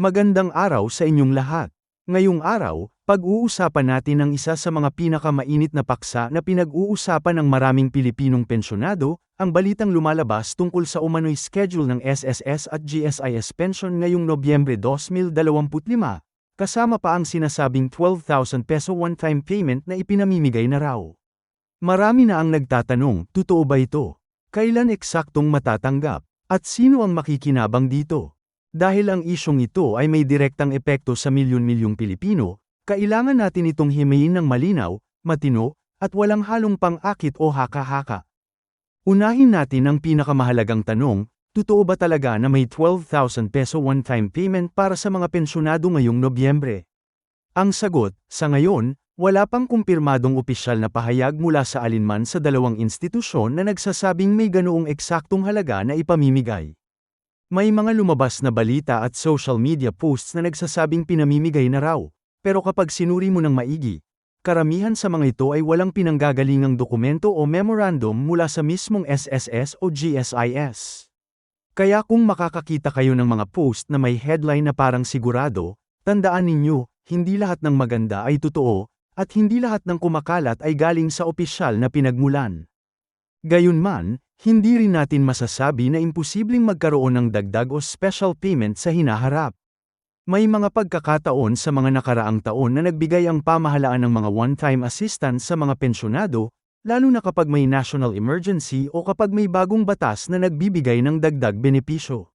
Magandang araw sa inyong lahat. Ngayong araw, pag-uusapan natin ang isa sa mga pinakamainit na paksa na pinag-uusapan ng maraming Pilipinong pensyonado, ang balitang lumalabas tungkol sa umano'y schedule ng SSS at GSIS pension ngayong Nobyembre 2025, kasama pa ang sinasabing 12,000 peso one-time payment na ipinamimigay na raw. Marami na ang nagtatanong, totoo ba ito? Kailan eksaktong matatanggap? At sino ang makikinabang dito? Dahil ang isyong ito ay may direktang epekto sa milyon-milyong Pilipino, kailangan natin itong himayin ng malinaw, matino, at walang halong pang-akit o haka-haka. Unahin natin ang pinakamahalagang tanong, totoo ba talaga na may 12,000 peso one-time payment para sa mga pensyonado ngayong Nobyembre? Ang sagot, sa ngayon, wala pang kumpirmadong opisyal na pahayag mula sa alinman sa dalawang institusyon na nagsasabing may ganoong eksaktong halaga na ipamimigay. May mga lumabas na balita at social media posts na nagsasabing pinamimigay na raw, pero kapag sinuri mo ng maigi, karamihan sa mga ito ay walang pinanggagalingang dokumento o memorandum mula sa mismong SSS o GSIS. Kaya kung makakakita kayo ng mga post na may headline na parang sigurado, tandaan ninyo, hindi lahat ng maganda ay totoo, at hindi lahat ng kumakalat ay galing sa opisyal na pinagmulan. Gayunman, hindi rin natin masasabi na imposibleng magkaroon ng dagdag o special payment sa hinaharap. May mga pagkakataon sa mga nakaraang taon na nagbigay ang pamahalaan ng mga one-time assistance sa mga pensyonado, lalo na kapag may national emergency o kapag may bagong batas na nagbibigay ng dagdag benepisyo.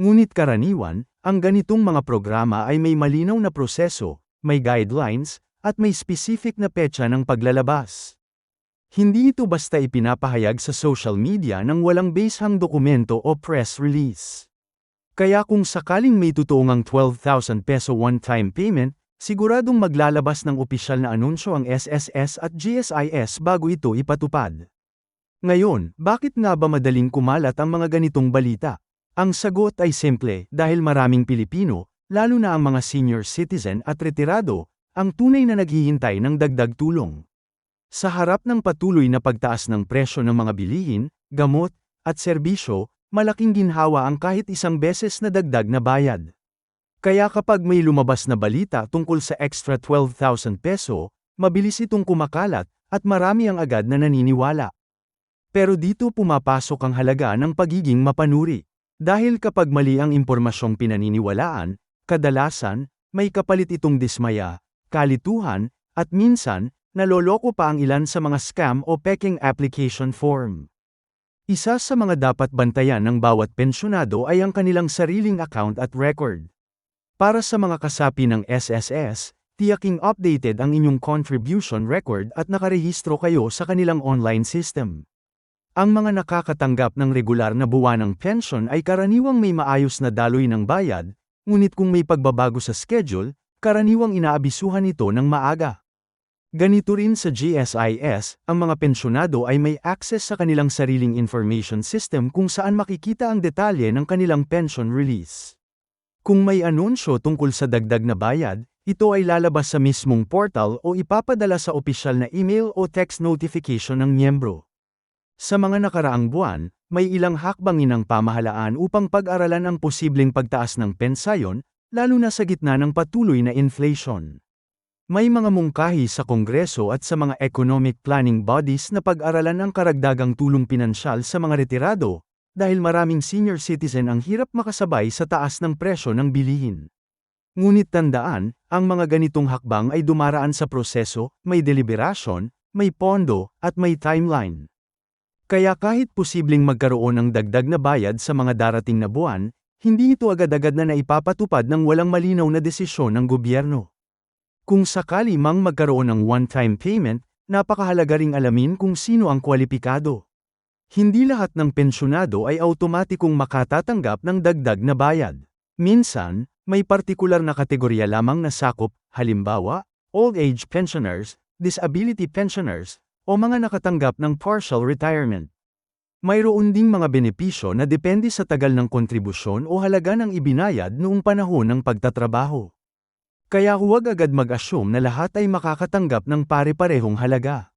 Ngunit karaniwan, ang ganitong mga programa ay may malinaw na proseso, may guidelines, at may specific na petsa ng paglalabas. Hindi ito basta ipinapahayag sa social media ng walang basehang dokumento o press release. Kaya kung sakaling may tutuong 12,000 peso one-time payment, siguradong maglalabas ng opisyal na anunsyo ang SSS at GSIS bago ito ipatupad. Ngayon, bakit nga ba madaling kumalat ang mga ganitong balita? Ang sagot ay simple, dahil maraming Pilipino, lalo na ang mga senior citizen at retirado, ang tunay na naghihintay ng dagdag tulong. Sa harap ng patuloy na pagtaas ng presyo ng mga bilihin, gamot, at serbisyo, malaking ginhawa ang kahit isang beses na dagdag na bayad. Kaya kapag may lumabas na balita tungkol sa extra 12,000 peso, mabilis itong kumakalat, at marami ang agad na naniniwala. Pero dito pumapasok ang halaga ng pagiging mapanuri. Dahil kapag mali ang impormasyong pinaniniwalaan, kadalasan, may kapalit itong dismaya, kalituhan, at minsan, naloloko pa ang ilan sa mga scam o peking application form. Isa sa mga dapat bantayan ng bawat pensyonado ay ang kanilang sariling account at record. Para sa mga kasapi ng SSS, tiyaking updated ang inyong contribution record at nakarehistro kayo sa kanilang online system. Ang mga nakakatanggap ng regular na buwanang pension ay karaniwang may maayos na daloy ng bayad, ngunit kung may pagbabago sa schedule, karaniwang inaabisuhan ito ng maaga. Ganito rin sa GSIS, ang mga pensyonado ay may access sa kanilang sariling information system kung saan makikita ang detalye ng kanilang pension release. Kung may anunsyo tungkol sa dagdag na bayad, ito ay lalabas sa mismong portal o ipapadala sa opisyal na email o text notification ng miyembro. Sa mga nakaraang buwan, may ilang hakbangin ng pamahalaan upang pag-aralan ang posibleng pagtaas ng pensayon, lalo na sa gitna ng patuloy na inflation. May mga mungkahi sa Kongreso at sa mga economic planning bodies na pag-aralan ang karagdagang tulong pinansyal sa mga retirado, dahil maraming senior citizen ang hirap makasabay sa taas ng presyo ng bilihin. Ngunit tandaan, ang mga ganitong hakbang ay dumaraan sa proseso, may deliberasyon, may pondo, at may timeline. Kaya kahit posibleng magkaroon ng dagdag na bayad sa mga darating na buwan, hindi ito agad-agad na naipapatupad ng walang malinaw na desisyon ng gobyerno. Kung sakali mang magkaroon ng one-time payment, napakahalaga ring alamin kung sino ang kwalipikado. Hindi lahat ng pensyonado ay automatikong makatatanggap ng dagdag na bayad. Minsan, may partikular na kategorya lamang na sakop, halimbawa, old age pensioners, disability pensioners, o mga nakatanggap ng partial retirement. Mayroon ding mga benepisyo na depende sa tagal ng kontribusyon o halaga ng ibinayad noong panahon ng pagtatrabaho. Kaya huwag agad mag-assume na lahat ay makakatanggap ng pare-parehong halaga.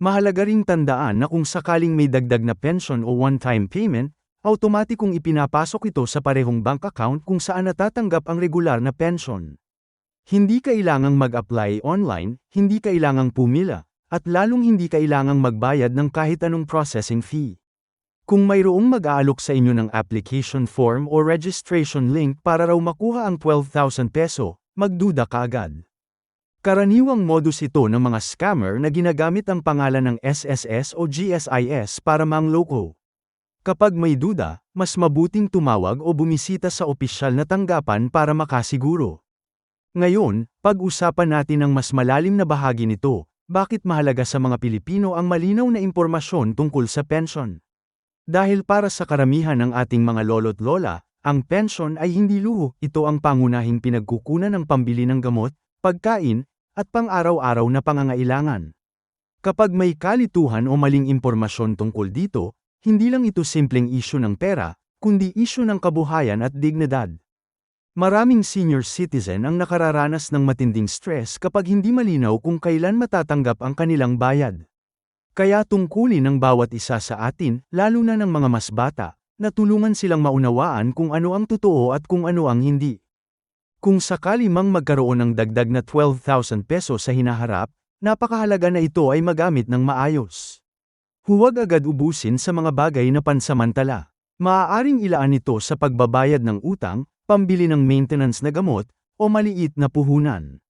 Mahalaga ring tandaan na kung sakaling may dagdag na pension o one-time payment, automatikong ipinapasok ito sa parehong bank account kung saan natatanggap ang regular na pension. Hindi kailangang mag-apply online, hindi kailangang pumila, at lalong hindi kailangang magbayad ng kahit anong processing fee. Kung mayroong mag-aalok sa inyo ng application form o registration link para raw makuha ang 12,000 peso, magduda ka agad. Karaniwang modus ito ng mga scammer na ginagamit ang pangalan ng SSS o GSIS para mangloko. Kapag may duda, mas mabuting tumawag o bumisita sa opisyal na tanggapan para makasiguro. Ngayon, pag-usapan natin ang mas malalim na bahagi nito, bakit mahalaga sa mga Pilipino ang malinaw na impormasyon tungkol sa pension. Dahil para sa karamihan ng ating mga lolo't lola, ang pension ay hindi luho, ito ang pangunahing pinagkukunan ng pambili ng gamot, pagkain, at pang-araw-araw na pangangailangan. Kapag may kalituhan o maling impormasyon tungkol dito, hindi lang ito simpleng isyu ng pera, kundi isyu ng kabuhayan at dignidad. Maraming senior citizen ang nakararanas ng matinding stress kapag hindi malinaw kung kailan matatanggap ang kanilang bayad. Kaya tungkulin ng bawat isa sa atin, lalo na ng mga mas bata, na tulungan silang maunawaan kung ano ang totoo at kung ano ang hindi. Kung sakali mang magkaroon ng dagdag na 12,000 peso sa hinaharap, napakahalaga na ito ay magamit ng maayos. Huwag agad ubusin sa mga bagay na pansamantala. Maaaring ilaan ito sa pagbabayad ng utang, pambili ng maintenance na gamot, o maliit na puhunan.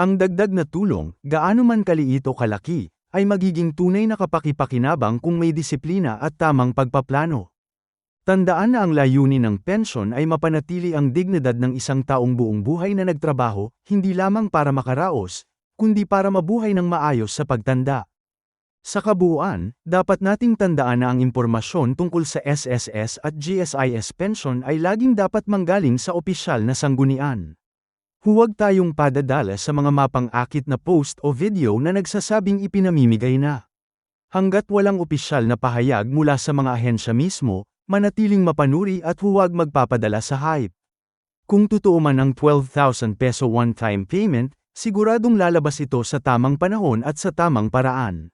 Ang dagdag na tulong, gaano man kaliit o kalaki, ay magiging tunay na kapakipakinabang kung may disiplina at tamang pagpaplano. Tandaan na ang layunin ng pensyon ay mapanatili ang dignidad ng isang taong buong buhay na nagtrabaho, hindi lamang para makaraos, kundi para mabuhay ng maayos sa pagtanda. Sa kabuuan, dapat nating tandaan na ang impormasyon tungkol sa SSS at GSIS pension ay laging dapat manggaling sa opisyal na sanggunian. Huwag tayong padadala sa mga mapang-akit na post o video na nagsasabing ipinamimigay na. Hanggat walang opisyal na pahayag mula sa mga ahensya mismo, manatiling mapanuri at huwag magpapadala sa hype. Kung totoo man ang 12,000 peso one-time payment, siguradong lalabas ito sa tamang panahon at sa tamang paraan.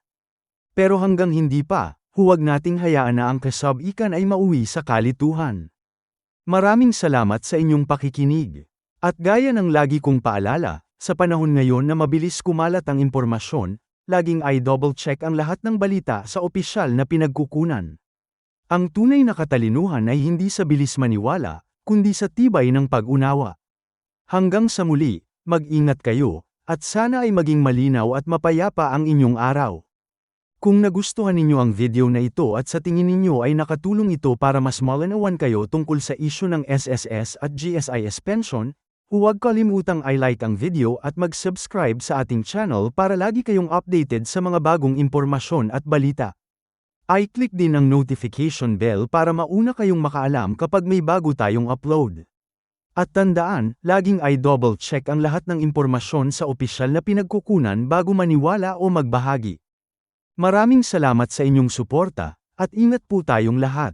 Pero hanggang hindi pa, huwag nating hayaan na ang kasab-ikan ay mauwi sa kalituhan. Maraming salamat sa inyong pakikinig. At gaya ng lagi kong paalala, sa panahon ngayon na mabilis kumalat ang impormasyon, laging ay double check ang lahat ng balita sa opisyal na pinagkukunan. Ang tunay na katalinuhan ay hindi sa bilis maniwala, kundi sa tibay ng pag-unawa. Hanggang sa muli, mag-ingat kayo, at sana ay maging malinaw at mapayapa ang inyong araw. Kung nagustuhan ninyo ang video na ito at sa tingin ninyo ay nakatulong ito para mas malinawan kayo tungkol sa isyu ng SSS at GSIS pension, huwag kalimutang i-like ang video at mag-subscribe sa ating channel para lagi kayong updated sa mga bagong impormasyon at balita. I-click din ang notification bell para mauna kayong makaalam kapag may bago tayong upload. At tandaan, laging ay double check ang lahat ng impormasyon sa opisyal na pinagkukunan bago maniwala o magbahagi. Maraming salamat sa inyong suporta, at ingat po tayong lahat.